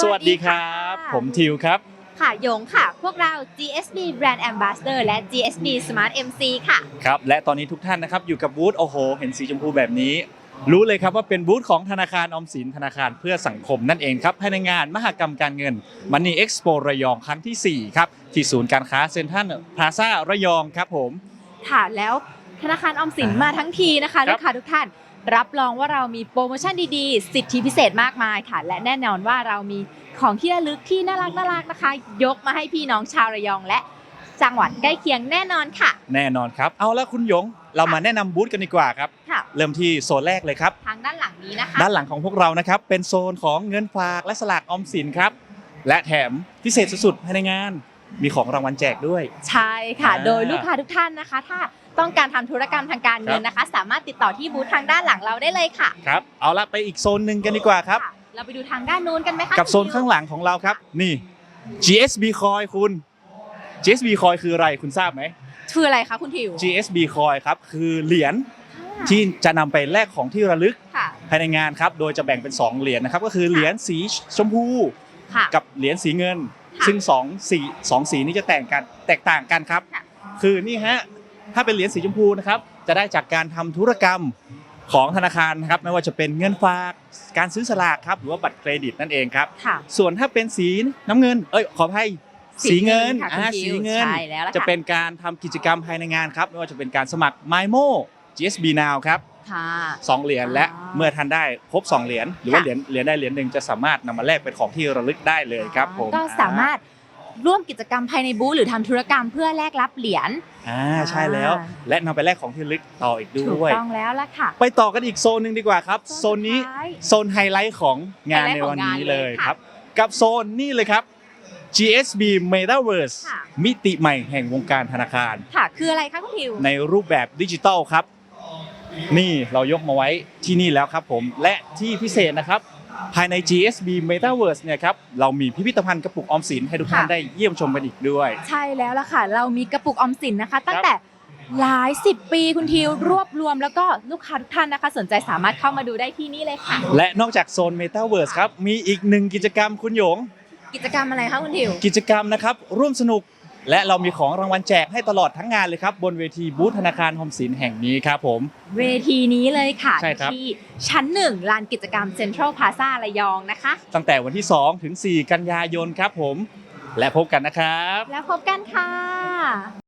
สวัสดีครับ ผมทิวครับ ค่ะยงค่ะ พวกเรา GSB Brand Ambassador และ GSB Smart MC ค่ะ ครับ และตอนนี้ทุกท่านนะครับ อยู่กับบูธโอ้โห เห็นสีชมพูแบบนี้ รู้เลยครับว่าเป็นบูธของธนาคารออมสินธนาคารเพื่อสังคมนั่นเองครับ ภายในงานมหกรรมการเงินมันนี่เอ็กซ์โประยองครั้งที่ 4 ครับ ที่ศูนย์การค้าเซ็นทรัลพลาซ่าระยองครับผม ค่ะแล้วธนาคารออมสินมาทั้งทีนะคะครับลูกค้าทุกท่าน รับรองว่าเรามีโปรโมชั่นดีๆ สิทธิพิเศษมากมายค่ะ และแน่นอนว่าเรามีของที่ระลึกที่น่ารักน่ารักนะคะ ยกมาให้พี่น้องชาวระยองและ จังหวัดใกล้เคียงแน่นอนค่ะ แน่นอนครับ เอาละคุณหยง เรามาแนะนำบูธกันดีกว่าครับ ค่ะ เริ่มที่โซนแรกเลยครับ ทางด้านหลังนี้นะคะ ด้านหลังของพวกเรานะครับ เป็นโซนของเงินฝากและสลากออมสินครับ และแถมพิเศษสุดๆภายในงาน มีของรางวัลแจกด้วย ใช่ค่ะ อ่าโดยลูกค้าทุกท่านนะคะ ถ้าต้องการทำธุรกรรมทางการเงินนะคะ สามารถติดต่อที่บูธทางด้านหลังเราได้เลยค่ะครับ เอาละไปอีกโซนหนึ่งกันดีกว่าครับะเราไปดูทางด้านนู้นกันไหมคะกับโซนข้างหลังของเราครับ นี่ GSB Coin คุณ GSB Coin คืออะไรคุณทราบไหม คืออะไรคะคุณทิว GSB Coin ครับคือเหรียญที่จะนำไปแลกของที่ระลึกค่ะภายในงานครับ โดยจะแบ่งเป็น 2 เหรียญนะครับ ก็คือเหรียญสีชมพู ค่ะ กับเหรียญสีเงินค่ะ ซึ่งสองสีสองสีนี้จะแตกกันแตกต่างกันครับ ค่ะ คือนี่ฮะถ้าเป็นเหรียญสีชมพูนะครับจะได้จากการทำธุรกรรมของธนาคารนะครับไม่ว่าจะเป็นเงินฝากการซื้อสลากครับหรือว่าบัตรเครดิตนั่นเองครับ ค่ะส่วนถ้าเป็นสีน้ำเงิน เอ้ยขออภัยสีเงินค่ะอ่าคุณทิสีวเงิน ใช่แล้วล่ะจะค่เป็นการทำกิจกรรมภายในงานครับไม่ว่าจะเป็นการสมัคร MyMo GSB Now ครับค่ะสองเหรียญและอ่าเมื่อท่านได้ครบสองเหรียญหรือว่าค่ะเหรียญเหรียญได้เหรียญหนึ่งจะสามารถนำมาแลกเป็นของที่ระลึกได้เลยครับผมก็สามารถร่วมกิจกรรมภายในบูธหรือทำธุรกรรมเพื่อแลกรับเหรียญอ่าใช่แล้วอ่าและนำไปแลกของที่ระลึกต่ออีกถูกด้วยต้องแล้วล่ะค่ะ ไปต่อกันอีกโซนหนึ่งดีกว่าครับ โซนนี้สุดท้ายโซนไฮไลท์ของงานไฮไลท์ในของวันนี้งานเลเลยยค่ะครับ กับโซนนี่เลยครับ GSB Metaverse ค่ะมิติใหม่แห่งวงการธนาคาร ค่ะ คืออะไรคะคุณทิว ในรูปแบบดิจิทัลครับ นี่เรายกมาไว้ที่นี่แล้วครับผมและที่พิเศษนะครับ ภายใน GSB Metaverse เนี่ยครับเรามีพิพิธภัณฑ์กระปุกออมสินให้ทุกท่านค่ะ ได้เยี่ยมชมกันอีกด้วย ใช่แล้วล่ะค่ะ เรามีกระปุกออมสินนะคะ ตั้งแต่หลายสิบปีคุณทิวรวบรวมแล้วก็ลูกค้าทุกท่านนะคะ สนใจสามารถเข้ามาดูได้ที่นี่เลยค่ะ และนอกจากโซน Metaverse ครับมีอีกหนึ่งกิจกรรมคุณหยง กิจกรรมอะไรคะคุณทิว กิจกรรมนะครับร่วมสนุก และเรามีของรางวัลแจกให้ตลอดทั้งงานเลยครับ บนเวทีบูธธนาคารออมสินแห่งนี้ครับผม เวทีนี้เลยค่ะใช่ครับ ที่ชั้นหนึ่งลานกิจกรรมเซ็นทรัลพาซาระยองนะคะ ตั้งแต่วันที่ 2 ถึง 4 กันยายนครับผม และพบกันนะครับ แล้วพบกันค่ะ